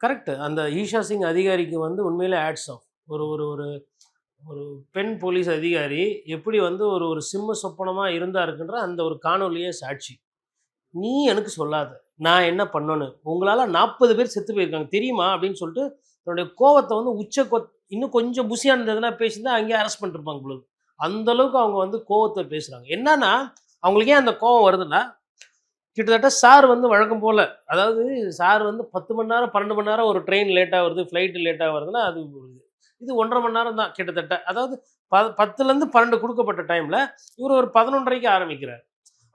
Correct அந்த ஈஷா சிங் அதிகாரிக்கு வந்து உண்மையிலே ஆட்ஸ் ஆஃப் ஒரு ஒரு ஒரு ஒரு பெண் போலீஸ் அதிகாரி எப்படி வந்து ஒரு ஒரு சிம்ம சொப்பனமாக இருந்தாருக்குன்ற அந்த ஒரு காணொலியே சாட்சி. நீ எனக்கு சொல்லாத. நான் என்ன பண்ணணும் உங்களால் நாற்பது பேர் செத்து போயிருக்காங்க. தெரியுமா? அப்படின்னு சொல்லிட்டு தன்னுடைய கோவத்தை வந்து உச்ச கொ இன்னும் கொஞ்சம் புசியாக இருந்ததுன்னா பேசியிருந்தா அங்கேயே அரெஸ்ட் பண்ணிருப்பாங்க பொழுது அந்தளவுக்கு அவங்க வந்து கோவத்தை பேசுகிறாங்க என்னன்னா அவங்களுக்கு ஏன் அந்த கோவம் வருதுன்னா கிட்டத்தட்ட சார் வந்து வழக்கம் போல். அதாவது சார் வந்து பத்து மணி நேரம் பன்னெண்டு மணி நேரம் ஒரு ட்ரெயின் லேட்டாக வருது ஃப்ளைட்டு லேட்டாக வருதுன்னா அது ஒரு இது ஒன்றரை மணி நேரம் தான் கிட்டத்தட்ட. அதாவது ப பத்துலேருந்து பன்னெண்டு கொடுக்கப்பட்ட டைமில் இவர் ஒரு பதினொன்றரைக்கு ஆரம்பிக்கிறார்.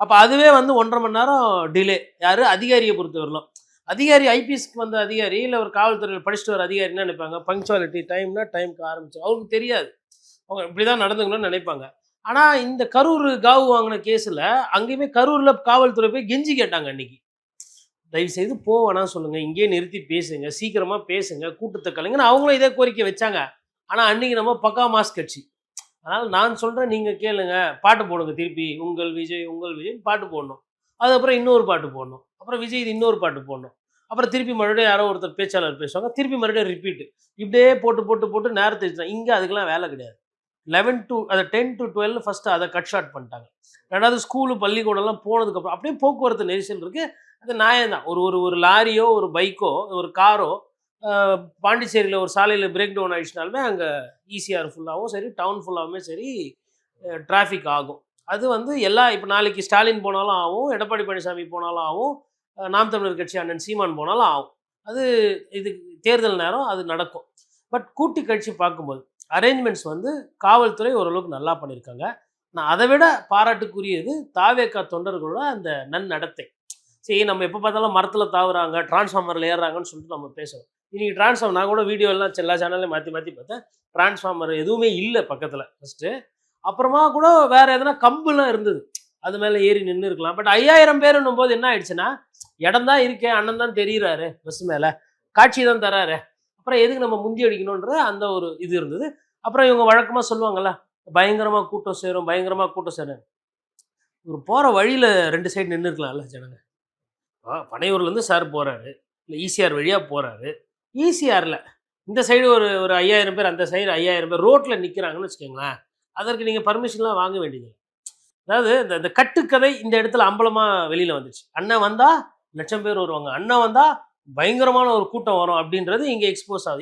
அப்போ அதுவே வந்து ஒன்றரை மணி நேரம் டிலே யார்? அதிகாரியை பொறுத்த வரலாம். அதிகாரி ஐபிஎஸ்க்கு வந்த அதிகாரி இல்லை ஒரு காவல்துறையில் படிச்சுட்டு வர அதிகாரின்னு நினைப்பாங்க? பங்க்சுவாலிட்டி டைம்னா டைம்க்கு ஆரம்பிச்சு அவங்களுக்கு தெரியாது. அவங்க இப்படி தான் நடந்துக்கணும்னு நினைப்பாங்க. ஆனால் இந்த கரூர் காவு வாங்கின கேஸில் அங்கேயுமே கரூரில் காவல்துறை போய் கெஞ்சி கேட்டாங்க அன்னைக்கு. தயவு செய்து போவேனா சொல்லுங்கள் இங்கேயே நிறுத்தி பேசுங்க. சீக்கிரமாக பேசுங்க. கூட்டத்தை கலைங்கன்னு அவங்களும் இதே கோரிக்கை வச்சாங்க. ஆனால் அன்னைக்கு நம்ம பக்கா மாஸ் கட்சி. அதனால் நான் சொல்கிறேன் நீங்கள் கேளுங்க. பாட்டு போடுங்க திருப்பி. உங்கள் விஜய் உங்கள் விஜய் பாட்டு போடணும். அதுக்கப்புறம் இன்னொரு பாட்டு போடணும். அப்புறம் விஜய் இது இன்னொரு பாட்டு போடணும். அப்புறம் திருப்பி மறுபடியும் யாரோ ஒருத்தர் பேச்சாளர் பேசுவாங்க. திருப்பி மறுபடியும் ரிப்பீட் இப்படியே போட்டு போட்டு போட்டு நேரத்தை இங்கே அதுக்கெல்லாம் வேலை கிடையாது. லெவன் டு அதை டென் டு டுவெல் ஃபஸ்ட்டு அதை கட் ஷார்ட் பண்ணிட்டாங்க. ரெண்டாவது ஸ்கூலு பள்ளிக்கூடம்லாம் போனதுக்கப்புறம் அப்படியே போக்குவரத்து நெரிசல் இருக்குது அது நியாயம் தான் ஒரு ஒரு ஒரு லாரியோ ஒரு பைக்கோ ஒரு காரோ பாண்டிச்சேரியில் ஒரு சாலையில் பிரேக் டவுன் ஆயிடுச்சுனாலுமே அங்கே ஈசிஆர் ஃபுல்லாகவும் சரி டவுன் ஃபுல்லாகவுமே சரி டிராஃபிக் ஆகும். அது வந்து எல்லா இப்போ நாளைக்கு ஸ்டாலின் போனாலும் ஆகும் எடப்பாடி பழனிசாமி போனாலும் ஆகும் நாம் தமிழர் கட்சி அண்ணன் சீமான் போனாலும் ஆகும். அது இது தேர்தல் நேரம் அது நடக்கும். பட் கூட்டு கட்சி பார்க்கும்போது அரேஞ்ச்மெண்ட்ஸ் வந்து காவல்துறை ஓரளவுக்கு நல்லா பண்ணியிருக்காங்க நான் அதை விட பாராட்டுக்குரியது தாவேக்கா தொண்டர்களோட அந்த நன்னடத்தை. சரி நம்ம எப்போ பார்த்தாலும் மரத்தில் தாவுறாங்க டிரான்ஸ்ஃபார்மரில் ஏறுறாங்கன்னு சொல்லிட்டு நம்ம பேசுகிறோம் இன்னைக்கு டிரான்ஸ்ஃபார்மர் நான் கூட வீடியோ எல்லாம் எல்லா சேனல்லையும் மாற்றி மாற்றி பார்த்தேன். டிரான்ஸ்ஃபார்மர் எதுவுமே இல்லை பக்கத்தில் ஃபஸ்ட்டு அப்புறமா கூட வேறு எதனா கம்புலாம் இருந்தது. அது மேலே ஏறி நின்று இருக்கலாம். பட் ஐயாயிரம் பேருன்னும் போது என்ன ஆயிடுச்சுன்னா இடம் தான் இருக்கே அண்ணன் தான் தெரியுறாரு பஸ் மேலே. காட்சி தான் தராரு. அப்புறம் எதுக்கு நம்ம முந்தி அடிக்கணுன்ற அந்த ஒரு இது இருந்தது. அப்புறம் இவங்க வழக்கமாக சொல்லுவாங்கள்ல பயங்கரமாக கூட்டம் சேரும் பயங்கரமாக கூட்டம் சேரும். இவர் போகிற வழியில் ரெண்டு சைடு நின்று இருக்கலாம்ல ஜனங்க பனையூர்லேருந்து சார் போகிறாரு இல்லை ஈசிஆர் வழியாக போகிறாரு ஈசிஆரில் இந்த சைடு ஒரு ஒரு ஐயாயிரம் பேர் அந்த சைடு ஐயாயிரம் பேர் ரோட்டில் நிற்கிறாங்கன்னு வச்சுக்கோங்களேன் அதற்கு நீங்கள் பர்மிஷன்லாம் வாங்க வேண்டியது அதாவது இந்த இந்த கட்டுக்கதை இந்த இடத்துல அம்பலமாக வெளியில் வந்துச்சு. அண்ணன் வந்தால் லட்சம் பேர் வருவாங்க. அண்ணன் வந்தால் பயங்கரமான ஒரு கூட்டம் வரும் அப்படின்றது இங்கே எக்ஸ்போஸ் ஆகுது.